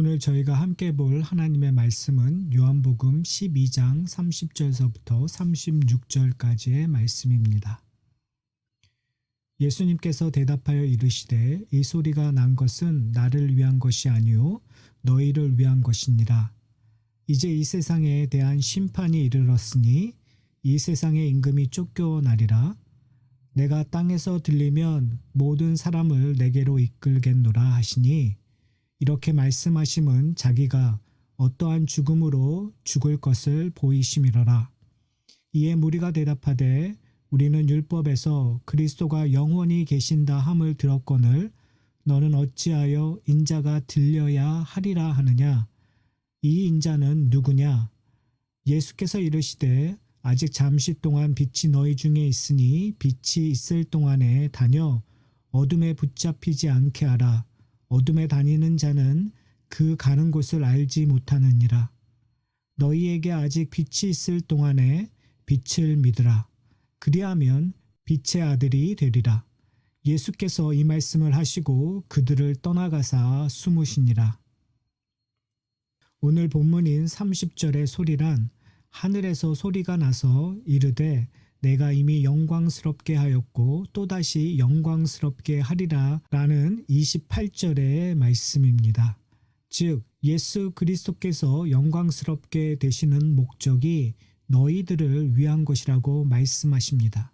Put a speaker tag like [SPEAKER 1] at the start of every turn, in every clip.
[SPEAKER 1] 오늘 저희가 함께 볼 하나님의 말씀은 요한복음 12장 30절서부터 36절까지의 말씀입니다. 예수님께서 대답하여 이르시되 이 소리가 난 것은 나를 위한 것이 아니요 너희를 위한 것이니라. 이제 이 세상에 대한 심판이 이르렀으니 이 세상의 임금이 쫓겨나리라. 내가 땅에서 들리면 모든 사람을 내게로 이끌겠노라 하시니 이렇게 말씀하심은 자기가 어떠한 죽음으로 죽을 것을 보이심이러라. 이에 무리가 대답하되 우리는 율법에서 그리스도가 영원히 계신다 함을 들었거늘 너는 어찌하여 인자가 들려야 하리라 하느냐? 이 인자는 누구냐? 예수께서 이르시되 아직 잠시 동안 빛이 너희 중에 있으니 빛이 있을 동안에 다녀 어둠에 붙잡히지 않게 하라 어둠에 다니는 자는 그 가는 곳을 알지 못하느니라 너희에게 아직 빛이 있을 동안에 빛을 믿으라 그리하면 빛의 아들이 되리라. 예수께서 이 말씀을 하시고 그들을 떠나가사 숨으시니라. 오늘 본문인 30절의 소리란 하늘에서 소리가 나서 이르되 내가 이미 영광스럽게 하였고 또다시 영광스럽게 하리라 라는 28절의 말씀입니다. 즉, 예수 그리스도께서 영광스럽게 되시는 목적이 너희들을 위한 것이라고 말씀하십니다.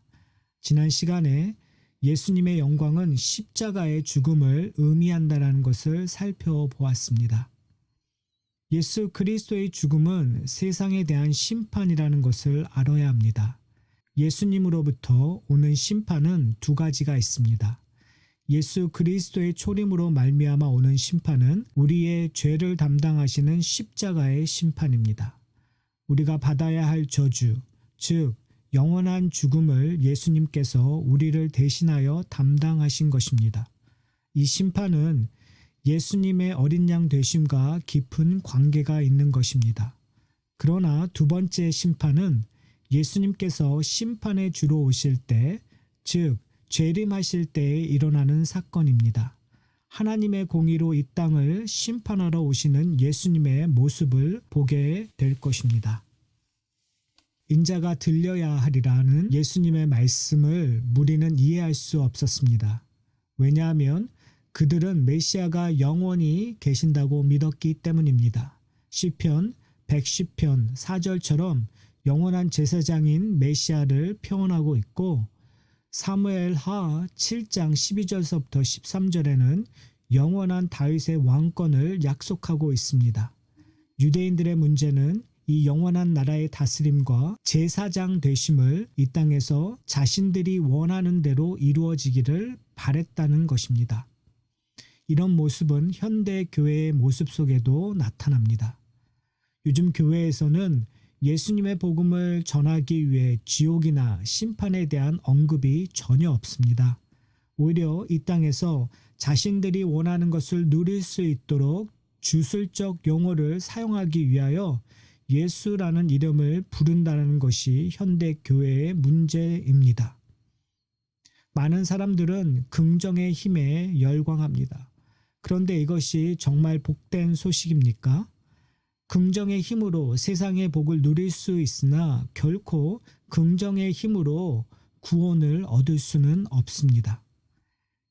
[SPEAKER 1] 지난 시간에 예수님의 영광은 십자가의 죽음을 의미한다라는 것을 살펴보았습니다. 예수 그리스도의 죽음은 세상에 대한 심판이라는 것을 알아야 합니다. 예수님으로부터 오는 심판은 두 가지가 있습니다. 예수 그리스도의 초림으로 말미암아 오는 심판은 우리의 죄를 담당하시는 십자가의 심판입니다. 우리가 받아야 할 저주, 즉 영원한 죽음을 예수님께서 우리를 대신하여 담당하신 것입니다. 이 심판은 예수님의 어린 양 되심과 깊은 관계가 있는 것입니다. 그러나 두 번째 심판은 예수님께서 심판에 주로 오실 때, 즉 재림하실 때에 일어나는 사건입니다. 하나님의 공의로 이 땅을 심판하러 오시는 예수님의 모습을 보게 될 것입니다. 인자가 들려야 하리라는 예수님의 말씀을 무리는 이해할 수 없었습니다. 왜냐하면 그들은 메시아가 영원히 계신다고 믿었기 때문입니다. 시편 110편 4절처럼 영원한 제사장인 메시아를 표현하고 있고 사무엘 하 7장 12절서부터 13절에는 영원한 다윗의 왕권을 약속하고 있습니다. 유대인들의 문제는 이 영원한 나라의 다스림과 제사장 되심을 이 땅에서 자신들이 원하는 대로 이루어지기를 바랬다는 것입니다. 이런 모습은 현대 교회의 모습 속에도 나타납니다. 요즘 교회에서는 예수님의 복음을 전하기 위해 지옥이나 심판에 대한 언급이 전혀 없습니다. 오히려 이 땅에서 자신들이 원하는 것을 누릴 수 있도록 주술적 용어를 사용하기 위하여 예수라는 이름을 부른다는 것이 현대 교회의 문제입니다. 많은 사람들은 긍정의 힘에 열광합니다. 그런데 이것이 정말 복된 소식입니까? 긍정의 힘으로 세상의 복을 누릴 수 있으나 결코 긍정의 힘으로 구원을 얻을 수는 없습니다.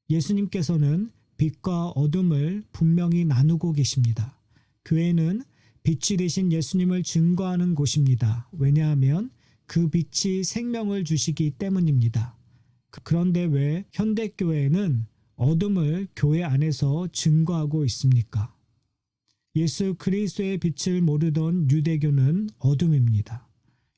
[SPEAKER 1] 예수님께서는 빛과 어둠을 분명히 나누고 계십니다. 교회는 빛이 되신 예수님을 증거하는 곳입니다. 왜냐하면 그 빛이 생명을 주시기 때문입니다. 그런데 왜 현대교회는 어둠을 교회 안에서 증거하고 있습니까? 예수 그리스도의 빛을 모르던 유대교는 어둠입니다.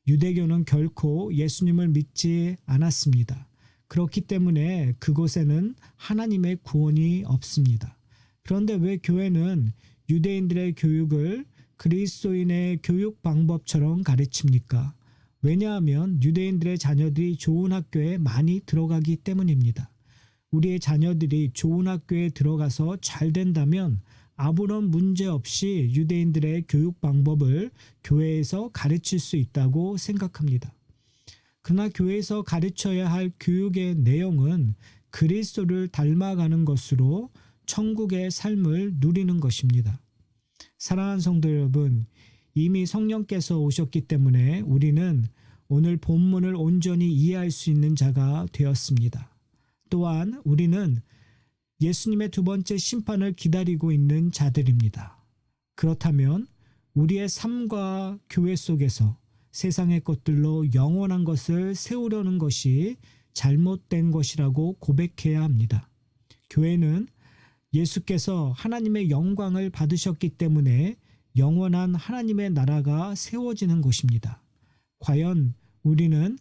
[SPEAKER 1] 유대교는 결코 예수님을 믿지 않았습니다. 그렇기 때문에 그곳에는 하나님의 구원이 없습니다. 그런데 왜 교회는 유대인들의 교육을 그리스도인의 교육 방법처럼 가르칩니까? 왜냐하면 유대인들의 자녀들이 좋은 학교에 많이 들어가기 때문입니다. 우리의 자녀들이 좋은 학교에 들어가서 잘 된다면 아무런 문제 없이 유대인들의 교육 방법을 교회에서 가르칠 수 있다고 생각합니다. 그러나 교회에서 가르쳐야 할 교육의 내용은 그리스도를 닮아가는 것으로 천국의 삶을 누리는 것입니다. 사랑하는 성도 여러분, 이미 성령께서 오셨기 때문에 우리는 오늘 본문을 온전히 이해할 수 있는 자가 되었습니다. 또한 우리는 예수님의 두 번째 심판을 기다리고 있는 자들입니다. 그렇다면 우리의 삶과 교회 속에서 세상의 것들로 영원한 것을 세우려는 것이 잘못된 것이라고 고백해야 합니다. 교회는 예수께서 하나님의 영광을 받으셨기 때문에 영원한 하나님의 나라가 세워지는 곳입니다. 과연 우리는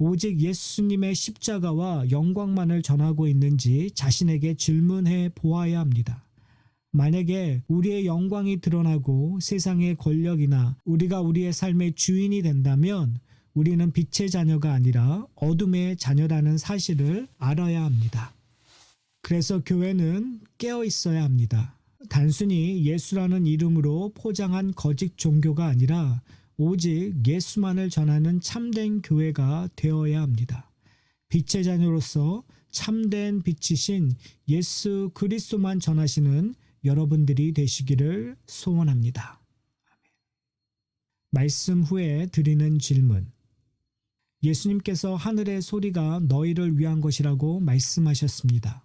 [SPEAKER 1] 오직 예수님의 십자가와 영광만을 전하고 있는지 자신에게 질문해 보아야 합니다. 만약에 우리의 영광이 드러나고 세상의 권력이나 우리가 우리의 삶의 주인이 된다면 우리는 빛의 자녀가 아니라 어둠의 자녀라는 사실을 알아야 합니다. 그래서 교회는 깨어 있어야 합니다. 단순히 예수라는 이름으로 포장한 거짓 종교가 아니라 오직 예수만을 전하는 참된 교회가 되어야 합니다. 빛의 자녀로서 참된 빛이신 예수 그리스도만 전하시는 여러분들이 되시기를 소원합니다. 말씀 후에 드리는 질문. 예수님께서 하늘의 소리가 너희를 위한 것이라고 말씀하셨습니다.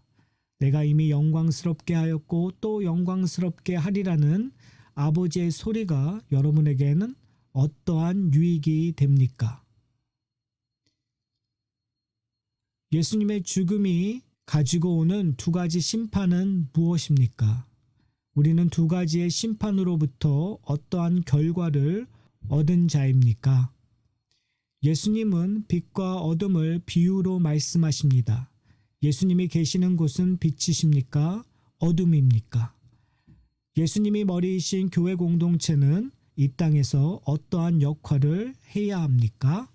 [SPEAKER 1] 내가 이미 영광스럽게 하였고 또 영광스럽게 하리라는 아버지의 소리가 여러분에게는 어떠한 유익이 됩니까? 예수님의 죽음이 가지고 오는 두 가지 심판은 무엇입니까? 우리는 두 가지의 심판으로부터 어떠한 결과를 얻은 자입니까? 예수님은 빛과 어둠을 비유로 말씀하십니다. 예수님이 계시는 곳은 빛이십니까? 어둠입니까? 예수님이 머리이신 교회 공동체는 이 땅에서 어떠한 역할을 해야 합니까?